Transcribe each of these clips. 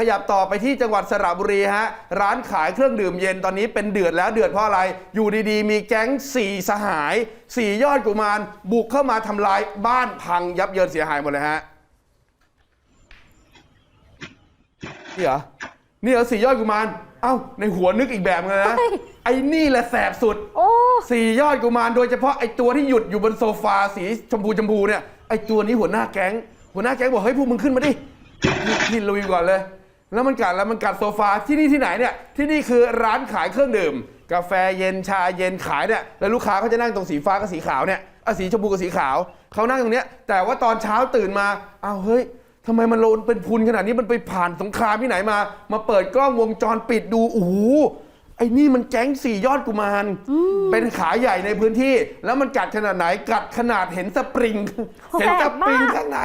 ขยับต่อไปที่จังหวัดสระบุรีฮะร้านขายเครื่องดื่มเย็นตอนนี้เป็นเดือดแล้วเดือดเพราะอะไร อยู่ดีๆ มีแก๊งสี่สหายสี่ยอดกุมารบุกเข้ามาทำลายบ้านพังยับเยินเสียหายหมดเลยฮะนี่เหรอนี่เหรอสี่ยอดกุมารเอ้าในหัวนึกอีกแบบเลยนะไอ้นี่แหละแสบสุดโอ้สี่ยอดกุมารโดยเฉพาะไอ้ตัวที่หยุดอยู่บนโซฟาสีชมพูชมพูเนี่ยไอ้ตัวนี้หัวหน้าแก๊ง หัวหน้าแก๊งบอกเฮ้ยพวกมึงขึ้นมาดิพี่พี่ลุยก่อนเลย แล้วมันกัดแล้วมันกัดโซฟาที่นี่ที่ไหนเนี่ยที่นี่คือร้านขายเครื่องดื่ม กาแฟเย็นชาเย็นขายเนี่ยแล้วลูกค้าเขาจะนั่งตรงสีฟ้ากับสีขาวเนี่ยอะสีชมพูกับสีขาวเขานั่งตรงเนี้ยแต่ว่าตอนเช้าตื่นมาอ้าวเฮ้ยทำไมมันโลนเป็นพุนขนาดนี้มันไปผ่านสงครามที่ไหนมา มาเปิดกล้องวงจรปิดดูโอ้โหไอ้นี่มันแก๊งสี่ยอดกุมารเป็นขาใหญ่ในพื้นที่ แล้วมันกัดขนาดไหนกัดขนาดเห็นสปริง เห็นสปริงข้างใน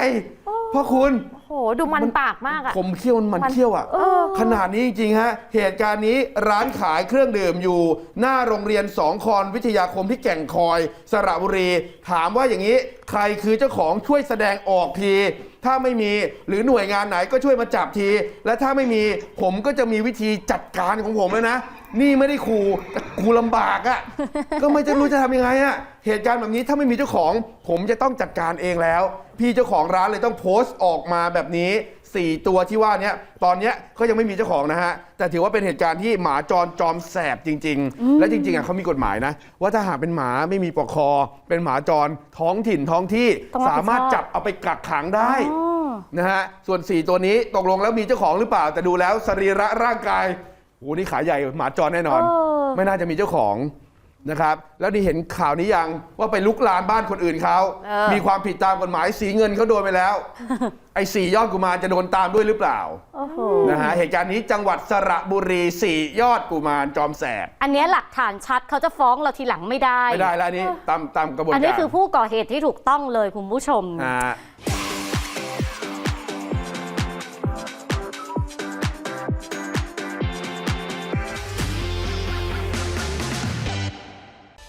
พ่อคุณโหดูมันปากมากอะ ผมเคี้ยวมันมันเคี้ยวอะเออ ขนาดนี้จริงๆฮะเหตุการณ์นี้ร้านขายเครื่องดื่มอยู่ หน้าโรงเรียนสองคอนวิทยาคมที่แก่งคอย สระบุรี ถามว่าอย่างนี้ใครคือเจ้าของช่วยแสดงออกที ถ้าไม่มีหรือหน่วยงานไหนก็ช่วยมาจับที และถ้าไม่มีผมก็จะมีวิธีจัดการของผมแล้วนะ นี่ไม่ได้ขู่แต่กูลำบากอะ่ะ ก็ไม่จะรู้จะทำยังไงอะ่ะเหตุการณ์แบบนี้ถ้าไม่มีเจ้าของ ผมจะต้องจัดการเองแล้ว พี่เจ้าของร้านเลยต้องโพสต์ออกมาแบบนี้ 4 ตัวที่ว่าเนี้ยตอนเนี้ยก็ยังไม่มีเจ้าของนะฮะ แต่ถือว่าเป็นเหตุการณ์ที่หมาจรจอมแสบจริง ๆ และจริงๆอะเขามีกฎหมายนะ ว่าถ้าหากเป็นหมาไม่มีปกคอ เป็นหมาจรท้องถิ่นท้องที่ต้องรับผิดชอบสามารถจับเอาไปกักขังได้อ๋อนะฮะส่วน 4 ตัวนี้ตกลงแล้วมีเจ้าของหรือเปล่า แต่ดูแล้วสรีระร่างกายโอ้นี่ขาใหญ่หมาจรแน่นอนเออไม่น่าจะมีเจ้าของ นะครับ แล้วนี่เห็นข่าวนี้ยังว่าไปลุกลานบ้านคนอื่นเขาเออ มีความผิดตามกฎหมายสีเงินเขาโดนไปแล้ว ไอ้สี่ยอดกุมารจะโดนตามด้วยหรือเปล่าโอ้โห นะฮะเหตุการณ์นี้จังหวัดสระบุรีสี่ยอดกุมารจอมแสบอันเนี้ยหลักฐานชัดเขาจะฟ้องเราทีหลังไม่ได้ ไม่ได้แล้วอันนี้ตามตามกระบวนอัการนนี้คือผู้ก่อเหตุที่ถูกต้องเลยคุณผู้ชม ฮะ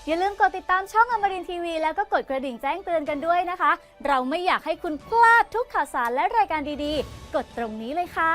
อย่าลืมกดติดตามช่องอมรินทีวี แล้วก็กดกระดิ่งแจ้งเตือนกันด้วยนะคะ เราไม่อยากให้คุณพลาดทุกข่าวสารและรายการดีๆ กดตรงนี้เลยค่ะ